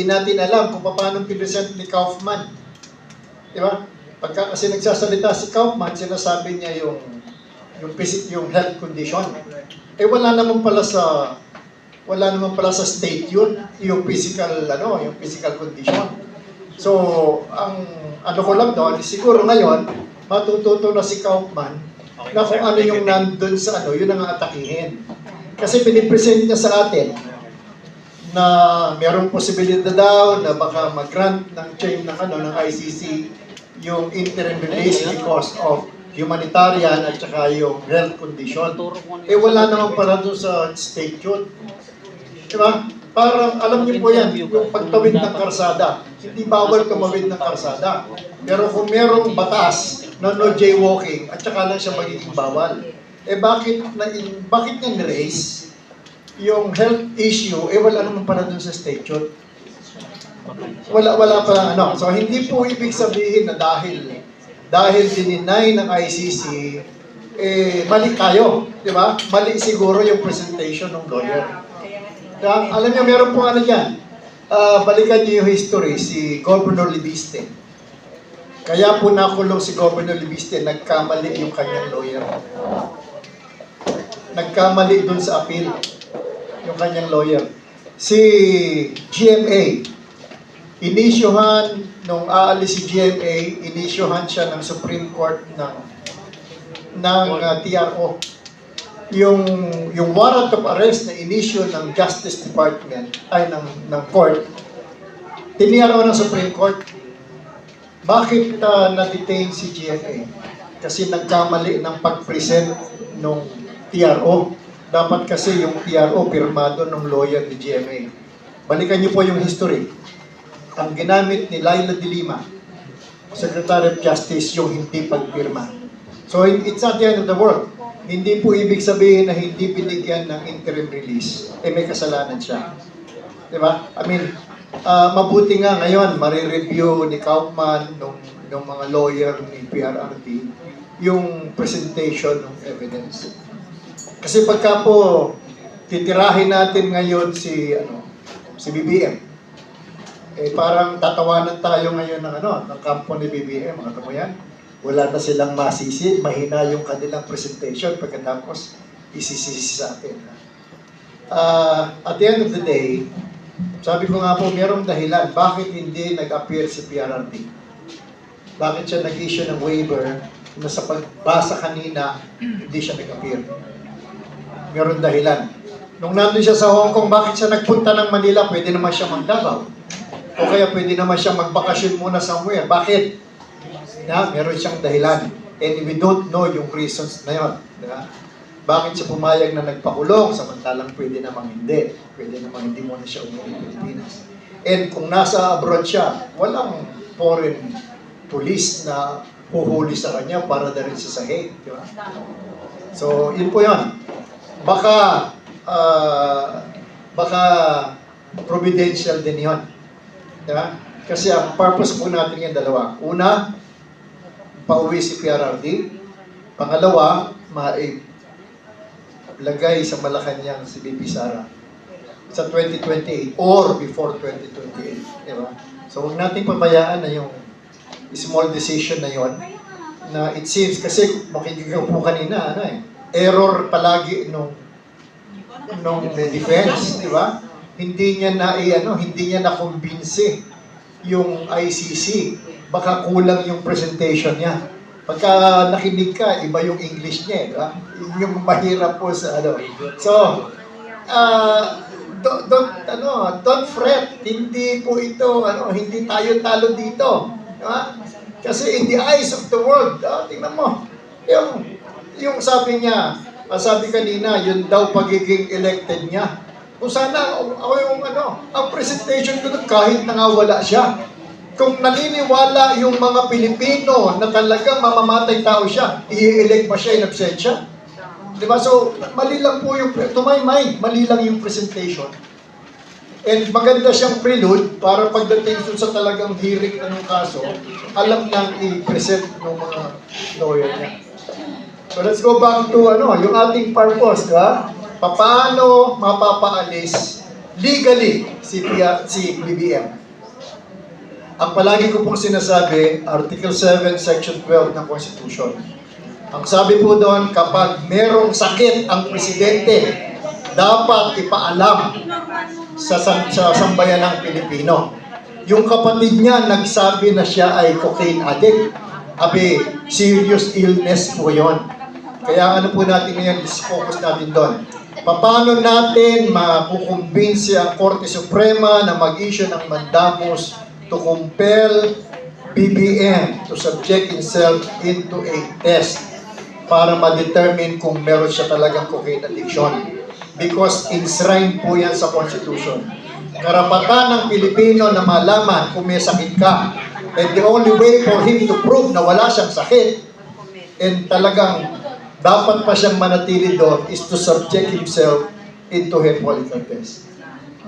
hindi natin alam kung paano pinresent ni Kaufman. Di ba? Pagka kasi nagsasalita si Kaufman, sinasabi niya yung yung physic, yung health condition. Eh wala naman pala sa wala naman pala sa state yun, yung physical ano, yung physical condition. So, ang ano ko lang doon, siguro ngayon, matututo na si Kaufman na kung ano yung nandun sa ano, yun ang atakihin. Kasi pinipresent niya sa atin na merong posibilidad daw na baka mag-grant ng chain ng ano ng ICC yung interim release because of humanitarian at saka yung health condition. Eh wala naman pala doon sa state yun. Diba? Parang alam niyo po yan, yung pagtawid ng karsada. Hindi bawal tumawid ng karsada. Pero kung merong batas na no jaywalking at saka lang siya magiging bawal. Eh bakit na bakit niya raise yung health issue eh wala naman pala doon sa state yun. Wala wala pa ano. So hindi po ibig sabihin na dahil dahil dininay ng ICC eh mali tayo, di ba? Mali siguro yung presentation ng lawyer. Kaya, alam niyo meron po ano diyan. Ah, balikan niyo yung history si Governor Libiste. Kaya po nakulong si Governor Libiste, nagkamali yung kanyang lawyer. Nagkamali dun sa appeal yung kanyang lawyer. Si GMA, inisyuhan, nung aalis si GMA, inisyuhan siya ng Supreme Court ng ng uh, TRO. Yung yung warrant of arrest na inisyu ng Justice Department ay ng ng court tiniyaro ng Supreme Court. Bakit uh, na-detain si GMA? Kasi nagkamali ng pag-present ng TRO. Dapat kasi yung TRO pirmado ng lawyer ni GMA. Balikan niyo po yung history. Ang ginamit ni Laila de Lima, Secretary of Justice, yung hindi pagpirma. So it's not the end of the world. Hindi po ibig sabihin na hindi binigyan ng interim release, eh may kasalanan siya. Di ba? I mean, ah, mabuti nga ngayon, marireview ni Kaufman, nung, nung mga lawyer ni PRRT, yung presentation ng evidence. Kasi pagka po titirahin natin ngayon si ano si BBM, eh parang tatawanan tayo ngayon ng ano, ng kampo ni BBM, mga mo yan. Wala na silang masisi, mahina yung kanilang presentation pagkatapos isisisi sa atin. Ah, at the end of the day, sabi ko nga po, merong dahilan bakit hindi nag-appear si PRRT. Bakit siya nag-issue ng waiver na sa pagbasa kanina, hindi siya nag-appear. Meron dahilan. Nung nandun siya sa Hong Kong, bakit siya nagpunta ng Manila? Pwede naman siya magdabaw. O kaya pwede naman siya magbakasyon muna somewhere. Bakit? Na, meron siyang dahilan. And we don't know yung reasons na yun. Diba? Bakit siya pumayag na nagpakulong samantalang pwede namang hindi. Pwede namang hindi muna siya umuwi Pilipinas. And kung nasa abroad siya, walang foreign police na huhuli sa kanya para na rin sa sahig. Di ba? So, yun po yun. Baka, ah, baka providential din yun. Di ba? Kasi ang purpose po natin yung dalawa. Una, pauwi si PRRD. Pangalawa, mailagay sa Malacanang si BP Sara sa 2028 or before 2028. Di ba? So, huwag nating pabayaan na yung small decision na yon na it seems, kasi makikigaw po kanina, ano eh, error palagi nung nung defense, di ba? Hindi niya na, ano, hindi niya na convince yung ICC. Baka kulang yung presentation niya. Pagka nakinig ka, iba yung English niya, eh, di ba? Yun Yung mahirap po sa ano. So, uh, don't, don't, ano, don't fret. Hindi po ito, ano, hindi tayo talo dito. Di ba? Kasi in the eyes of the world, ah, tingnan mo, yung, yung sabi niya, ah, sabi kanina, yun daw pagiging elected niya. Kung sana, ako yung ano, ang presentation ko nun, kahit na nga wala siya. Kung naniniwala yung mga Pilipino na talagang mamamatay tao siya, i-elect pa siya in absentia? Di ba? So, mali lang po yung, to my mind, mali lang yung presentation. And maganda siyang prelude para pagdating sa talagang hearing ng kaso, alam nang i-present ng mga lawyer niya. So let's go back to ano, yung ating purpose, di ba? Paano mapapaalis legally si, si BBM. Ang palagi ko pong sinasabi, Article 7, Section 12 ng Constitution. Ang sabi po doon, kapag merong sakit ang presidente, dapat ipaalam sa, sa, sa sambayan ng Pilipino. Yung kapatid niya nagsabi na siya ay cocaine addict. Abi, serious illness po yon. Kaya ano po natin ngayon, is focus natin doon. Paano natin makukumbinsi ang Korte Suprema na mag-issue ng mandamus to compel BBM to subject himself into a test para ma-determine kung meron siya talagang cocaine addiction. Because enshrined po yan sa Constitution. Karapatan ng Pilipino na malaman kung may sakit ka. And the only way for him to prove na wala siyang sakit and talagang dapat pa siyang manatili doon is to subject himself into follicle test.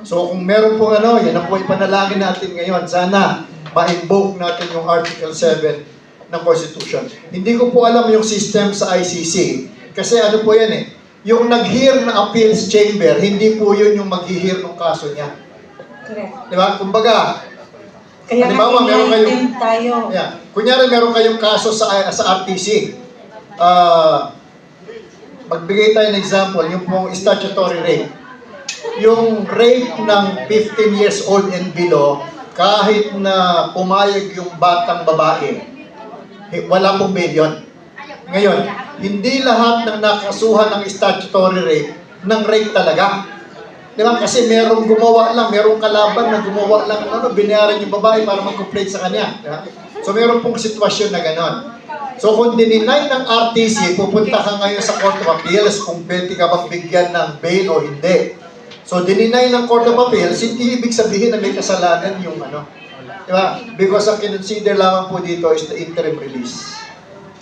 So kung meron po ano, yan ang po ipanalangin natin ngayon. Sana ma-invoke natin yung Article 7 ng Constitution. Hindi ko po alam yung system sa ICC. Kasi ano po yan eh, yung nag-hear na appeals chamber, hindi po yun yung mag-hear ng kaso niya. Correct. Di ba? Kumbaga, Kaya Halimbawa, meron kayong- tayo. Yeah. Kunyari, meron kayong kaso sa sa RTC. Ah, magbigay tayo ng example, yung pong statutory rape. Yung rape ng 15 years old and below, kahit na pumayag yung batang babae, wala pong bail yun. Ngayon, hindi lahat ng nakasuhan ng statutory rape ng rape talaga. Di ba? Kasi merong gumawa lang, merong kalaban na gumawa lang, ng ano, binayaran yung babae para mag-complain sa kanya. Di ba? So meron pong sitwasyon na ganon. So kung dininay ng RTC, pupunta ka ngayon sa Court of Appeals kung pwede ka bang bigyan ng bail o hindi. So dininay ng Court of Appeals, hindi ibig sabihin na may kasalanan yung ano. Di ba? Because ang kinonsider lamang po dito is the interim release.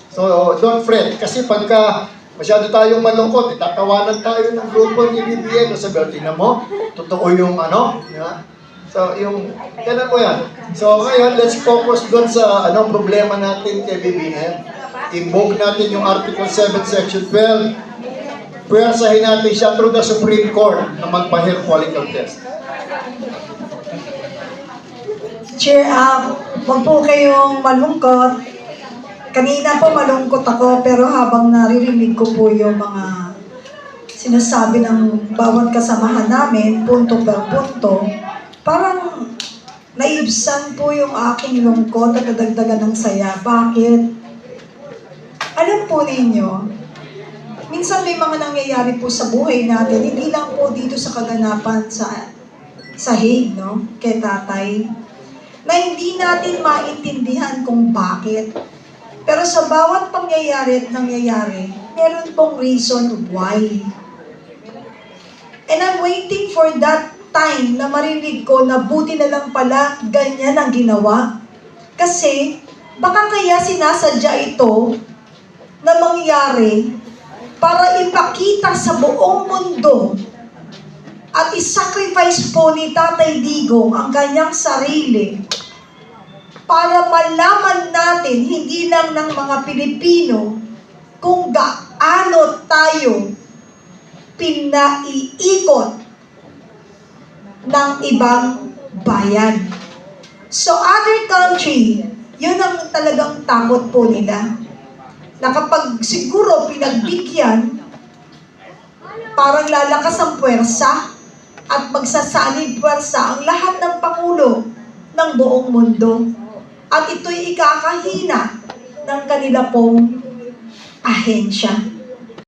So, don't fret. Kasi pagka masyado tayong malungkot, itatawanan tayo ng grupo ni BBM. Sabi, tingnan mo, totoo yung ano. di ba? So, yung, ganun po yan. So, ngayon, let's focus doon sa ano problema natin kay BBM. Invoke natin yung Article 7, Section 12. Puwersahin natin siya through the Supreme Court na magpa-hair follicle test. Cheer up. Huwag po kayong malungkot. Kanina po malungkot ako, pero habang naririnig ko po yung mga sinasabi ng bawat kasamahan namin, punto per punto, parang naibsan po yung aking lungkot at nadagdagan ng saya. Bakit? Alam po ninyo, minsan may mga nangyayari po sa buhay natin, hindi lang po dito sa kaganapan sa sa Hague, no? Kay tatay na hindi natin maintindihan kung bakit. Pero sa bawat pangyayari at nangyayari, meron pong reason why. And I'm waiting for that time na marinig ko na buti na lang pala ganyan ang ginawa. Kasi baka kaya sinasadya ito na mangyari para ipakita sa buong mundo at isacrifice po ni Tatay Digong ang kanyang sarili para malaman natin, hindi lang ng mga Pilipino, kung gaano tayo pinaiikot ng ibang bayan. So other country, yun ang talagang takot po nila. Na kapag siguro pinagbigyan, parang lalakas ang puwersa at magsasalib puwersa ang lahat ng Pangulo ng buong mundo. At ito'y ikakahina ng kanila pong ahensya.